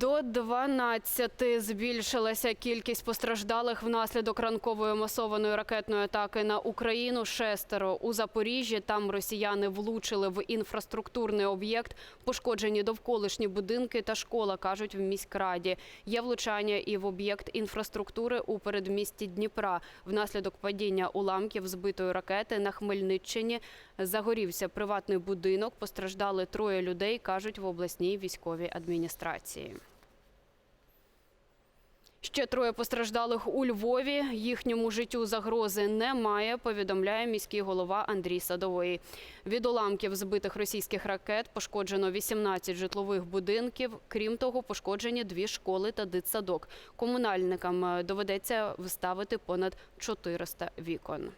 До 12 збільшилася кількість постраждалих внаслідок ранкової масованої ракетної атаки на Україну. Шестеро у Запоріжжі. Там росіяни влучили в інфраструктурний об'єкт. Пошкоджені довколишні будинки та школа, кажуть в міськраді. Є влучання і в об'єкт інфраструктури у передмісті Дніпра. Внаслідок падіння уламків збитої ракети на Хмельниччині загорівся приватний будинок. Постраждали троє людей, кажуть в обласній військовій адміністрації. Ще троє постраждалих у Львові. Їхньому життю загрози немає. Повідомляє міський голова Андрій Садовий. Від уламків збитих російських ракет пошкоджено 18 житлових будинків. Крім того, пошкоджені дві школи та дитсадок. Комунальникам е, доведеться вставити понад 400 вікон.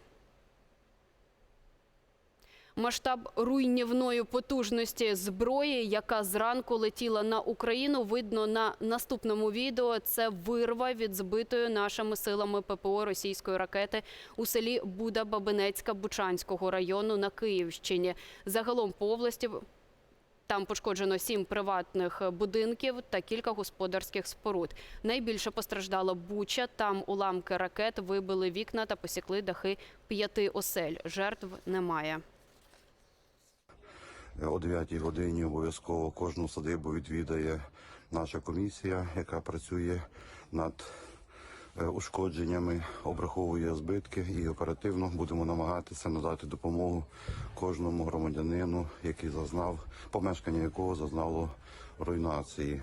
Масштаб руйнівної потужності зброї, яка зранку летіла на Україну, видно на наступному відео. Це вирва від збитої нашими силами ППО російської ракети у селі Буда Бабинецька Бучанського району на Київщині. Загалом по області там пошкоджено сім приватних будинків та кілька господарських споруд. Найбільше постраждала Буча. Там уламки ракет вибили вікна та посікли дахи п'яти осель. Жертв немає. О 9 годині обов'язково кожну садибу відвідає наша комісія, яка працює над е, ушкодженнями, обраховує збитки і оперативно будемо намагатися надати допомогу кожному громадянину, який зазнав помешкання якого зазнало руйнації.